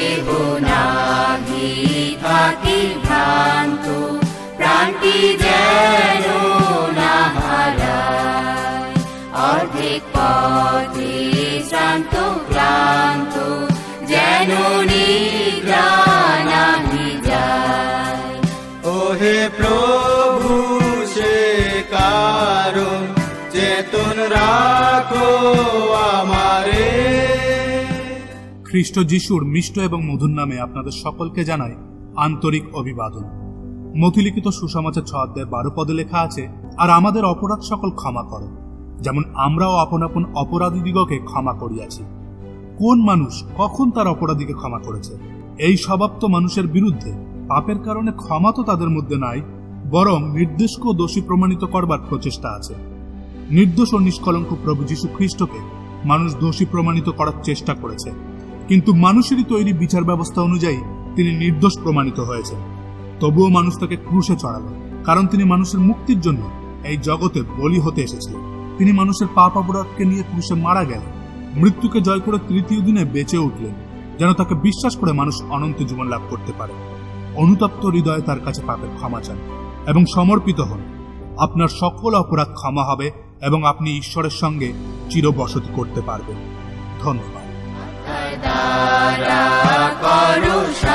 কেহ নাহি থাকি ভ্রান্ত প্রাণটি যেন না হারায় অর্ধেক পথে শ্রান্ত ক্লান্ত যেন নিদ্রা নাহি যায় ওহে প্রভু সে কারণ চেতন রাখো আমারে খ্রিস্ট যিশুর মিষ্ট এবং মধুর নামে আপনাদের সকলকে জানাই আন্তরিক অভিবাদন। মথিলিখিত সুসমাচার ছ বারো পদে লেখা আছে, আর আমাদের অপরাধ সকল ক্ষমা করো, যেমন আমরাও আপন আপন অপরাধীদিগকে ক্ষমা করিয়াছি। কোন মানুষ কখন তার অপরাধীকে ক্ষমা করেছে? এই স্বভাব মানুষের বিরুদ্ধে। পাপের কারণে ক্ষমা তো তাদের মধ্যে নাই, বরং নির্দেশকে দোষী প্রমাণিত করবার প্রচেষ্টা আছে। নির্দোষ ও নিষ্কলঙ্ক প্রভু যীশু খ্রিস্টকে মানুষ দোষী প্রমাণিত করার চেষ্টা করেছে। কিন্তু মানুষেরই তৈরি বিচার ব্যবস্থা অনুযায়ী তিনি নির্দোষ প্রমাণিত হয়েছেন। তবুও মানুষ তাকে ক্রুশে চড়ালো, কারণ তিনি মানুষের মুক্তির জন্য এই জগতে বলি হতে এসেছিলেন তিনি মানুষের পাপ অপরাধকে নিয়ে ক্রুশে মারা গেলেন, মৃত্যুকে জয় করে তৃতীয় দিনে বেঁচে উঠলেন, যেন তাকে বিশ্বাস করে মানুষ অনন্ত জীবন লাভ করতে পারে। অনুতপ্ত হৃদয়ে তার কাছে পাপের ক্ষমা চান এবং সমর্পিত হন। আপনার সকল অপরাধ ক্ষমা হবে এবং আপনি ঈশ্বরের সঙ্গে চিরবসতি করতে পারবেন। ধন্যবাদ। दा प